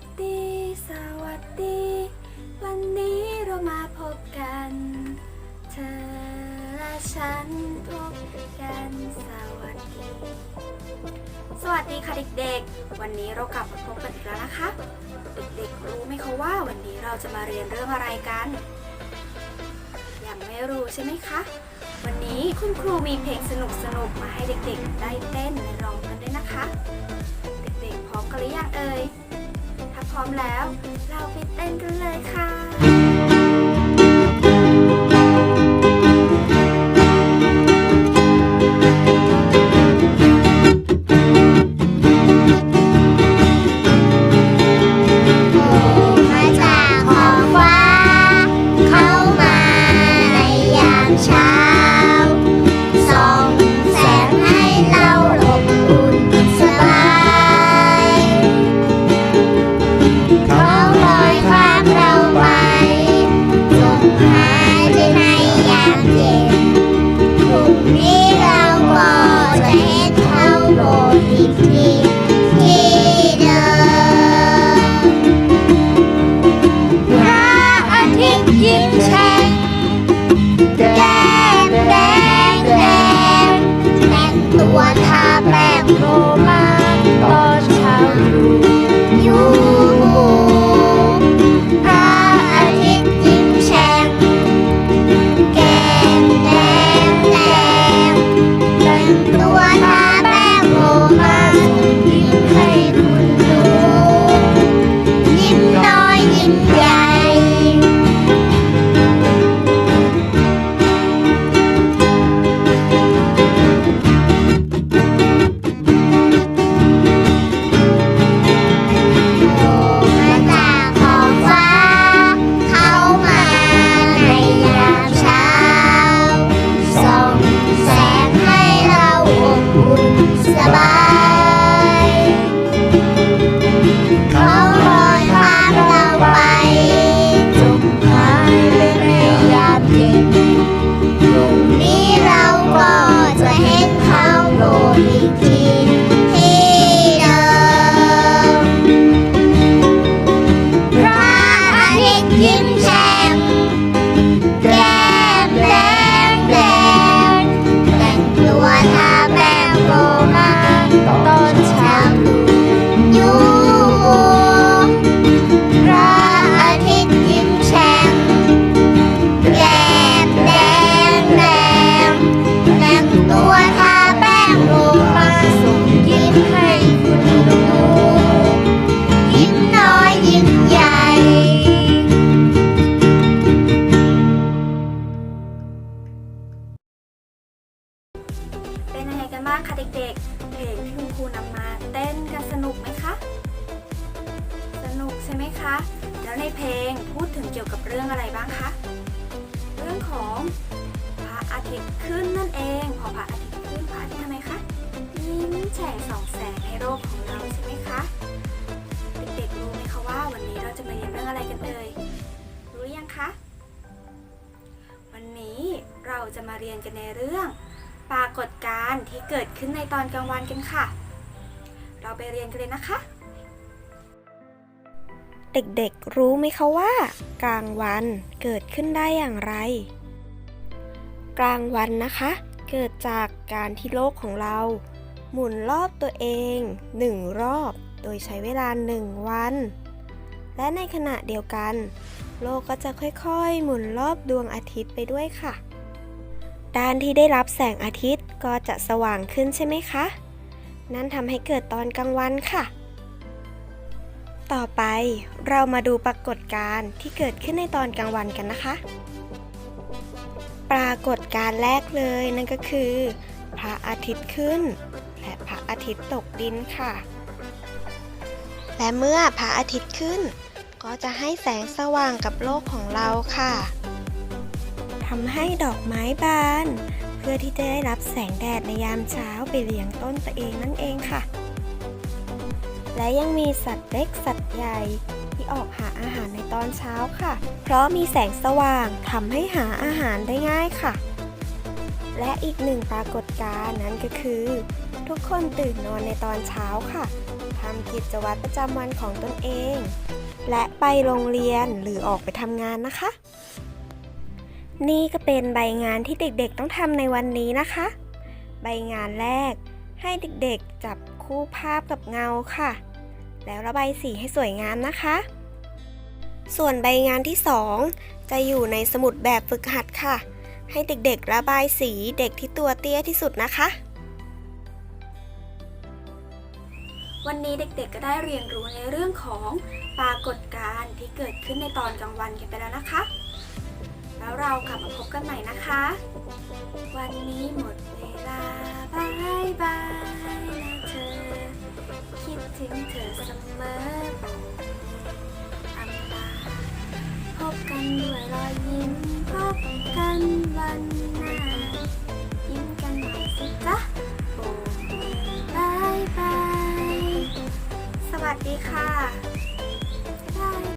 สดี สวัสดี วันนี้เรามาพบกัน เธอและฉันพบกัน สวัสดี สวัสดีค่ะเด็กๆ วันนี้เรากลับมาพบกันอีกแล้วนะคะ เด็กๆรู้ไหมคะว่าวันนี้เราจะมาเรียนเรื่องอะไรกัน ยังไม่รู้ใช่ไหมคะ วันนี้คุณครูมีเพลงสนุกๆมาให้เด็กๆ ได้เต้นร้องกันด้วยนะคะ เด็กๆพร้อมกันหรือยังเอ่ย ร้อมแล้ว เราไปเต้นกันเลยค่ะ โคะเด็กๆ เพลงที่คุณครูนำมาเต้นกันสนุกไหมคะ สนุกใช่ไหมคะ แล้วในเพลงพูดถึงเกี่ยวกับเรื่องอะไรบ้างคะ เรื่องของพระอาทิตย์ขึ้นนั่นเอง พอพระอาทิตย์ขึ้นพระอาทิตย์ทำไมคะยิ้มแฉ่งส่องแสงให้โลกของเราใช่ไหมคะ เด็กๆรู้ไหมคะว่าวันนี้เราจะมาเรียนเรื่องอะไรกันเอ่ย รู้ยังคะ วันนี้เราจะมาเรียนกันในเรื่อง ปรากฏการณ์ที่เกิดขึ้นในตอนกลางวันกันค่ะ เราไปเรียนกันเลยนะคะ เด็กๆรู้ไหมคะว่า กลางวันเกิดขึ้นได้อย่างไร กลางวันนะคะ เกิดจากการที่โลกของเรา หมุนรอบตัวเองหนึ่งรอบ โดยใช้เวลาหนึ่งวัน และในขณะเดียวกัน โลกก็จะค่อยๆ หมุนรอบดวงอาทิตย์ไปด้วยค่ะ ด้านที่ได้รับแสงอาทิตย์ก็จะสว่างขึ้นใช่ไหมคะ นั่นทำให้เกิดตอนกลางวันค่ะ ต่อไปเรามาดูปรากฏการณ์ที่เกิดขึ้นในตอนกลางวันกันนะคะ ปรากฏการณ์แรกเลยนั่นก็คือ พระอาทิตย์ขึ้น และพระอาทิตย์ตกดินค่ะ และเมื่อพระอาทิตย์ขึ้น ก็จะให้แสงสว่างกับโลกของเราค่ะ ทำให้ดอกไม้บาน เพื่อที่จะได้รับแสงแดดในยามเช้าไปเลี้ยงต้นตัวเองนั่นเองค่ะ และยังมีสัตว์เล็กสัตว์ใหญ่ที่ออกหาอาหารในตอนเช้าค่ะ เพราะมีแสงสว่างทำให้หาอาหารได้ง่ายค่ะ และอีกหนึ่งปรากฏการณ์นั้นก็คือ ทุกคนตื่นนอนในตอนเช้าค่ะทำกิจวัตรประจำวันของตนเอง และไปโรงเรียนหรือออกไปทำงานนะคะ นี่ก็เป็นใบงานที่เด็กๆต้องทำในวันนี้นะคะ ใบงานแรก ให้เด็กๆจับคู่ภาพกับเงาค่ะ แล้วระบายสีให้สวยงามนะคะ ส่วนใบงานที่ 2 จะอยู่ในสมุดแบบฝึกหัดค่ะ ให้เด็กๆระบายสีเด็กที่ตัวเตี้ยที่สุดนะคะ วันนี้เด็กๆก็ได้เรียนรู้ในเรื่องของปรากฏการณ์ที่เกิดขึ้นในตอนกลางวันกันไปแล้วนะคะ แล้วเรากลับมาพบกันใหม่นะคะ วันนี้หมดเวลาบายบายนะเธอ คิดถึงเธอเสมอโอ้อำลาพบกันด้วยรอยยิ้มพบกันวันหน้า ยิ้มกันหน่อยสิจ๊ะโอ้บายบาย สวัสดีค่ะ